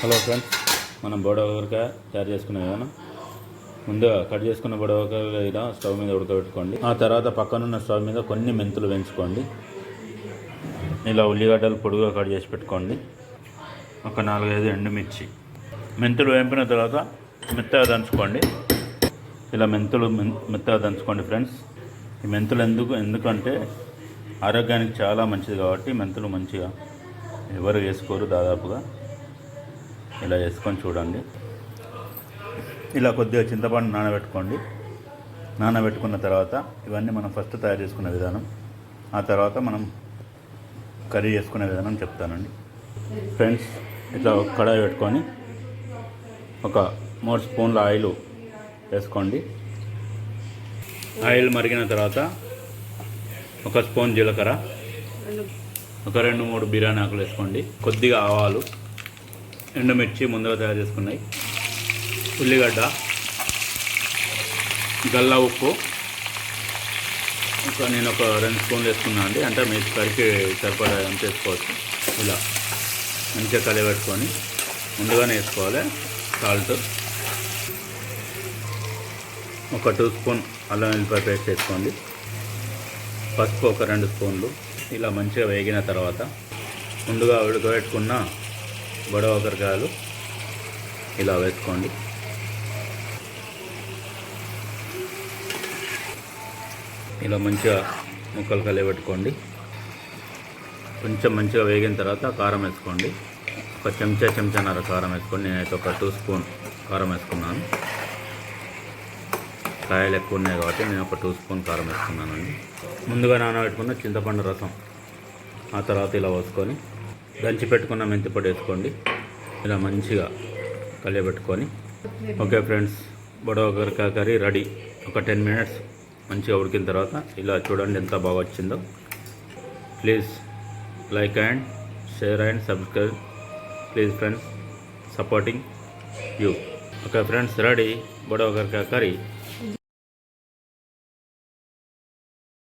Hello friends మనం బొడవకాయ తయారు చేసుకునే విధానం. ముందుగా కట్ చేసుకున్న బొడవకాయ ఇలా స్టవ్ మీద ఉడకబెట్టుకోండి. ఆ తర్వాత పక్కనున్న స్టవ్ మీద కొన్ని మెంతులు వేయించుకోండి. ఇలా ఉల్లిగడ్డలు పొడుగుగా కట్ చేసి పెట్టుకోండి. ఒక నాలుగైదు ఎండుమిర్చి. మెంతులు వేంపిన తర్వాత మెత్తగా దంచుకోండి. ఇలా మెంతులు మెత్తగా దంచుకోండి ఫ్రెండ్స్. ఈ మెంతులు ఎందుకు ఎందుకంటే ఆరోగ్యానికి చాలా మంచిది కాబట్టి మెంతులు మంచిగా ఎవరు వేసుకోరు దాదాపుగా. ఇలా వేసుకొని చూడండి. ఇలా కొద్దిగా చింతపండు నానబెట్టుకోండి. నానబెట్టుకున్న తర్వాత ఇవన్నీ మనం ఫస్ట్ తయారు చేసుకునే విధానం ఆ తర్వాత మనం కర్రీ చేసుకునే విధానం చెప్తానండి. ఫ్రెండ్స్ ఇట్లా ఒక కడాయి పెట్టుకొని ఒక మూడు స్పూన్ల ఆయిల్ వేసుకోండి. ఆయిల్ మరిగిన తర్వాత ఒక స్పూన్ జీలకర్ర ఒక రెండు మూడు బిర్యానీ ఆకులు వేసుకోండి. కొద్దిగా ఆవాలు ఎండుమిర్చి ముందుగా తయారు చేసుకున్నాయి. ఉల్లిగడ్డ గల్లా ఉప్పు. ఒక నేను ఒక రెండు స్పూన్లు వేసుకున్నాను అండి. అంటే మీ కరికి సరిపడా ఎంత వేసుకోవచ్చు ఇలా మంచిగా కలిపెట్టుకొని ముందుగానే వేసుకోవాలి. సాల్ట్. ఒక టూ స్పూన్ అల్లం వెల్లిపాయ పేస్ట్ వేసుకోండి. పసుపు ఒక రెండు స్పూన్లు. ఇలా మంచిగా వేగిన తర్వాత ముందుగా ఉడకబెట్టుకున్న బొడవ ఒకరికాయలు ఇలా వేసుకోండి ఇలా మంచిగా ముక్కలు కలిపెట్టుకోండి కొంచెం మంచిగా వేగిన తర్వాత కారం వేసుకోండి. ఒక చెంచా చెంచాన్నర కారం వేసుకోండి నేనైతే ఒక టూ స్పూన్ కారం వేసుకున్నాను. కాయలు ఎక్కువ ఉన్నాయి కాబట్టి నేను ఒక టూ స్పూన్ కారం వేసుకున్నానండి. ముందుగా నానబెట్టుకున్న చింతపండు రసం ఆ తర్వాత ఇలా పోసుకొని దంచి పెట్టుకున్న మెంతిపొడి వేసుకోండి. ఇలా మంచిగా కలియబెట్టుకొని. ఓకే ఫ్రెండ్స్ బొడవ కర్రీ రెడీ. ఒక టెన్ మినిట్స్ మంచిగా ఉడికిన తర్వాత ఇలా చూడండి ఎంత బాగా వచ్చిందో. Please like and share and subscribe. Please friends supporting you. Okay friends ready. బొడవ curry